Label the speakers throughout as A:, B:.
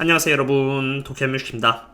A: 안녕하세요 여러분 도쿄뮤식입니다.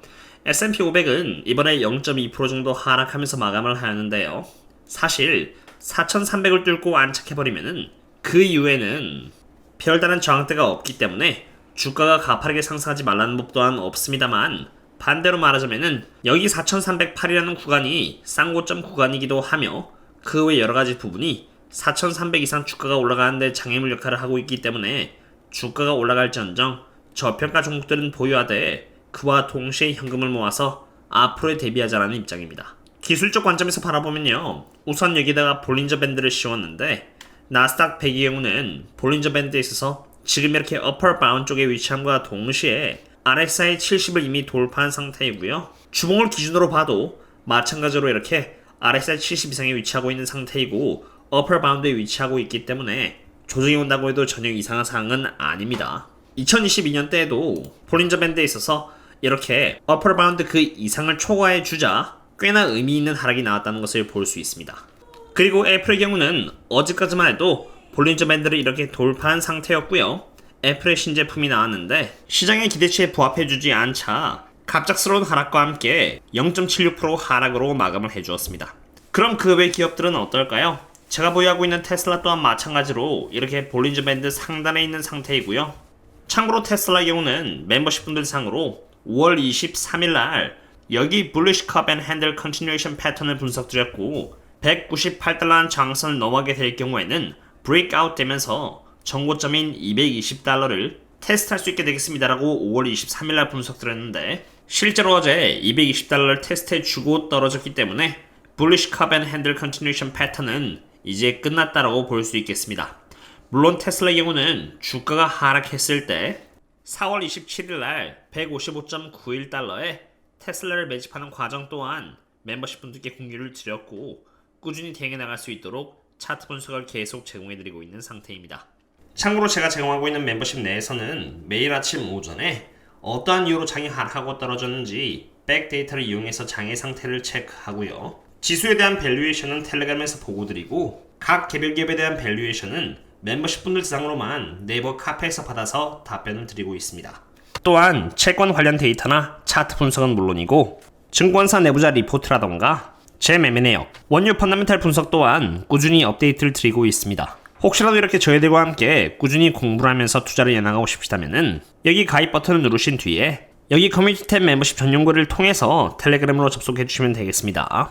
A: S&P 500은 이번에 0.2% 정도 하락하면서 마감을 하였는데요. 사실 4,300을 뚫고 안착해버리면은 그 이후에는 별다른 저항대가 없기 때문에 주가가 가파르게 상승하지 말라는 법 또한 없습니다만 반대로 말하자면은 여기 4,308이라는 구간이 쌍고점 구간이기도 하며 그 외 여러 가지 부분이 4,300 이상 주가가 올라가는데 장애물 역할을 하고 있기 때문에 주가가 올라갈지언정 저평가 종목들은 보유하되 그와 동시에 현금을 모아서 앞으로에 대비하자라는 입장입니다. 기술적 관점에서 바라보면요. 우선 여기다가 볼린저 밴드를 씌웠는데 나스닥 100의 경우는 볼린저 밴드에 있어서 지금 이렇게 어퍼 바운 쪽에 위치함과 동시에 RSI 70을 이미 돌파한 상태이고요. 주봉을 기준으로 봐도 마찬가지로 이렇게 RSI 70 이상에 위치하고 있는 상태이고 어퍼 바운드에 위치하고 있기 때문에 조정이 온다고 해도 전혀 이상한 사항은 아닙니다. 2022년 때에도 볼린저 밴드에 있어서 이렇게 어퍼 바운드 그 이상을 초과해 주자 꽤나 의미 있는 하락이 나왔다는 것을 볼 수 있습니다. 그리고 애플의 경우는 어제까지만 해도 볼린저 밴드를 이렇게 돌파한 상태였고요. 애플의 신제품이 나왔는데 시장의 기대치에 부합해주지 않자 갑작스러운 하락과 함께 0.76% 하락으로 마감을 해주었습니다. 그럼 그 외 기업들은 어떨까요? 제가 보유하고 있는 테슬라 또한 마찬가지로 이렇게 볼린저 밴드 상단에 있는 상태이고요. 참고로 테슬라의 경우는 멤버십 분들 상으로 5월 23일 날 여기 bullish cup and handle continuation 패턴을 분석드렸고 198달러는 장선을 넘어가게 될 경우에는 브레이크아웃 되면서 정고점인 220달러를 테스트할 수 있게 되겠습니다라고 5월 23일 날 분석드렸는데 실제로 어제 220달러를 테스트해 주고 떨어졌기 때문에 bullish cup and handle continuation 패턴은 이제 끝났다라고 볼 수 있겠습니다. 물론 테슬라의 경우는 주가가 하락했을 때 4월 27일 날 155.91달러에 테슬라를 매집하는 과정 또한 멤버십 분들께 공유를 드렸고 꾸준히 대응해 나갈 수 있도록 차트 분석을 계속 제공해 드리고 있는 상태입니다. 참고로 제가 제공하고 있는 멤버십 내에서는 매일 아침 오전에 어떠한 이유로 장이 하락하고 떨어졌는지 백 데이터를 이용해서 장의 상태를 체크하고요. 지수에 대한 밸류에이션은 텔레그램에서 보고 드리고 각 개별 기업에 대한 밸류에이션은 멤버십 분들 대상으로만 네이버 카페에서 받아서 답변을 드리고 있습니다. 또한 채권 관련 데이터나 차트 분석은 물론이고 증권사 내부자 리포트라던가 제 매매 내역, 원유 펀더멘탈 분석 또한 꾸준히 업데이트를 드리고 있습니다. 혹시라도 이렇게 저희들과 함께 꾸준히 공부를 하면서 투자를 이어나가고 싶으시다면 여기 가입 버튼을 누르신 뒤에 여기 커뮤니티 탭 멤버십 전용 글을 통해서 텔레그램으로 접속해 주시면 되겠습니다.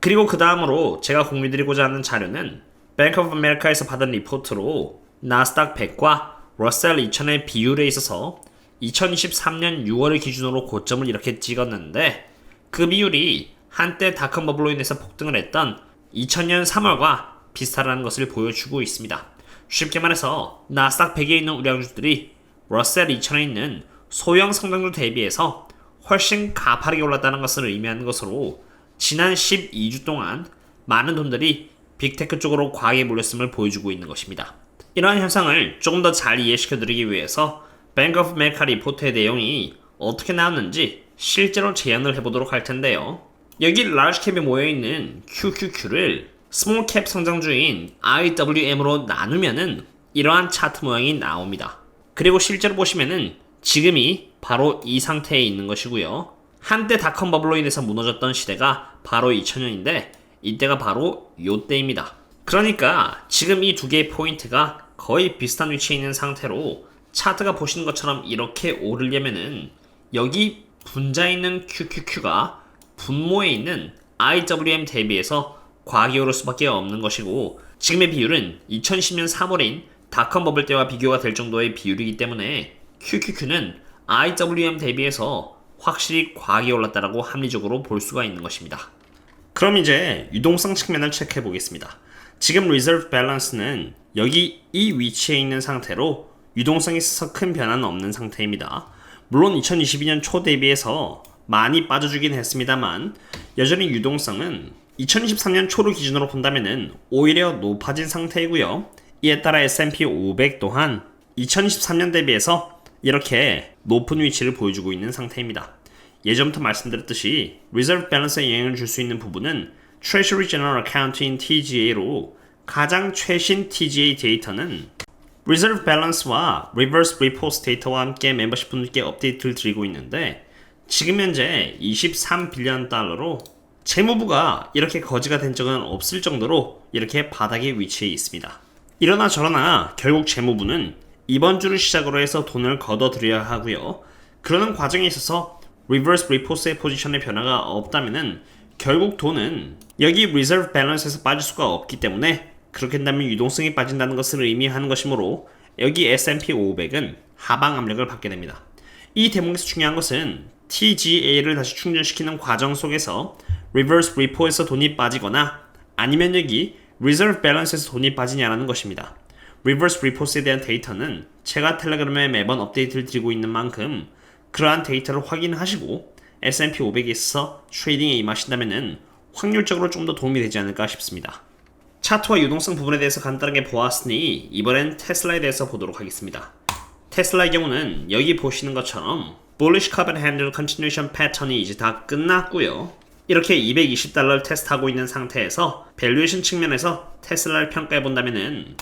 A: 그리고 그 다음으로 제가 공유드리고자 하는 자료는 뱅크 오브 아메리카에서 받은 리포트로 나스닥 100과 러셀 2000의 비율에 있어서 2023년 6월을 기준으로 고점을 이렇게 찍었는데 그 비율이 한때 닷컴 버블로 인해서 폭등을 했던 2000년 3월과 비슷하다는 것을 보여주고 있습니다. 쉽게 말해서 나스닥 100에 있는 우량주들이 러셀 2000에 있는 소형 성장주 대비해서 훨씬 가파르게 올랐다는 것을 의미하는 것으로 지난 12주 동안 많은 돈들이 빅테크 쪽으로 과하게 몰렸음을 보여주고 있는 것입니다. 이러한 현상을 조금 더 잘 이해시켜 드리기 위해서 뱅크 오브 메카 리포트의 내용이 어떻게 나왔는지 실제로 재현을 해보도록 할 텐데요. 여기 라지 캡에 모여있는 QQQ를 스몰 캡 성장주인 IWM으로 나누면은 이러한 차트 모양이 나옵니다. 그리고 실제로 보시면은 지금이 바로 이 상태에 있는 것이고요. 한때 닷컴 버블로 인해서 무너졌던 시대가 바로 2000년인데 이때가 바로 요때입니다. 그러니까 지금 이 두 개의 포인트가 거의 비슷한 위치에 있는 상태로 차트가 보시는 것처럼 이렇게 오르려면은 여기 분자에 있는 QQQ가 분모에 있는 IWM 대비해서 과하게 오를 수밖에 없는 것이고 지금의 비율은 2010년 3월인 닷컴 버블 때와 비교가 될 정도의 비율이기 때문에 QQQ는 IWM 대비해서 확실히 과하게 올랐다라고 합리적으로 볼 수가 있는 것입니다. 그럼 이제 유동성 측면을 체크해 보겠습니다. 지금 리저브 밸런스는 여기 이 위치에 있는 상태로 유동성이 있어서 큰 변화는 없는 상태입니다. 물론 2022년 초 대비해서 많이 빠져주긴 했습니다만 여전히 유동성은 2023년 초를 기준으로 본다면은 오히려 높아진 상태이고요. 이에 따라 S&P 500 또한 2023년 대비해서 이렇게 높은 위치를 보여주고 있는 상태입니다. 예전부터 말씀드렸듯이 Reserve Balance에 영향을 줄 수 있는 부분은 Treasury General Account인 TGA로 가장 최신 TGA 데이터는 Reserve Balance와 Reverse Repo State와 함께 멤버십 분들께 업데이트를 드리고 있는데 지금 현재 23빌리언 달러로 재무부가 이렇게 거지가 된 적은 없을 정도로 이렇게 바닥에 위치해 있습니다. 이러나 저러나 결국 재무부는 이번 주를 시작으로 해서 돈을 걷어들여야 하고요. 그러는 과정에 있어서 리버스 리포스의 포지션의 변화가 없다면은 결국 돈은 여기 리저브 밸런스에서 빠질 수가 없기 때문에 그렇게 된다면 유동성이 빠진다는 것을 의미하는 것이므로 여기 S&P 500은 하방 압력을 받게 됩니다. 이 대목에서 중요한 것은 TGA를 다시 충전시키는 과정 속에서 리버스 리포에서 돈이 빠지거나 아니면 여기 리저브 밸런스에서 돈이 빠지냐라는 것입니다. 리버스 리포스에 대한 데이터는 제가 텔레그램에 매번 업데이트를 드리고 있는 만큼 그러한 데이터를 확인하시고 S&P 500에 있어서 트레이딩에 임하신다면 확률적으로 좀 더 도움이 되지 않을까 싶습니다. 차트와 유동성 부분에 대해서 간단하게 보았으니 이번엔 테슬라에 대해서 보도록 하겠습니다. 테슬라의 경우는 여기 보시는 것처럼 bullish cup and handle continuation 패턴이 이제 다 끝났고요. 이렇게 220달러를 테스트하고 있는 상태에서 밸류에이션 측면에서 테슬라를 평가해 본다면은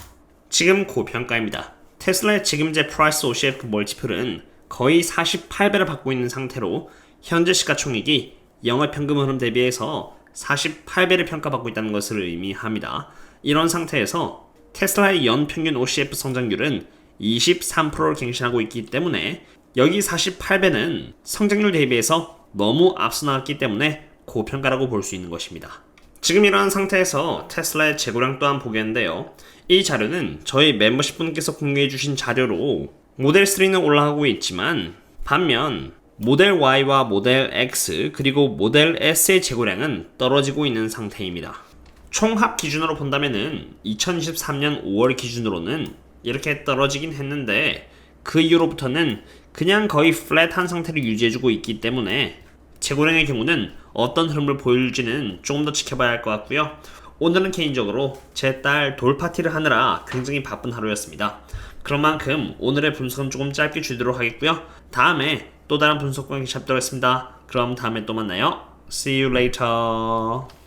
A: 지금 고평가입니다. 테슬라의 지금 제 프라이스 OCF 멀티플은 거의 48배를 받고 있는 상태로 현재 시가총액이 영업현금 흐름 대비해서 48배를 평가받고 있다는 것을 의미합니다. 이런 상태에서 테슬라의 연평균 OCF 성장률은 23%를 갱신하고 있기 때문에 여기 48배는 성장률 대비해서 너무 앞서 나갔기 때문에 고평가라고 볼 수 있는 것입니다. 지금 이러한 상태에서 테슬라의 재고량 또한 보겠는데요. 이 자료는 저희 멤버십 분께서 공유해 주신 자료로 모델 3는 올라가고 있지만 반면 모델 Y와 모델 X 그리고 모델 S의 재고량은 떨어지고 있는 상태입니다. 총합 기준으로 본다면은 2023년 5월 기준으로는 이렇게 떨어지긴 했는데 그 이후로부터는 그냥 거의 플랫한 상태를 유지해주고 있기 때문에 재고량의 경우는 어떤 흐름을 보일지는 조금 더 지켜봐야 할 것 같고요. 오늘은 개인적으로 제 딸 돌파티를 하느라 굉장히 바쁜 하루였습니다. 그런 만큼 오늘의 분석은 조금 짧게 줄이도록 하겠고요. 다음에 또 다른 분석과 함께 찾도록 하겠습니다. 그럼 다음에 또 만나요. See you later.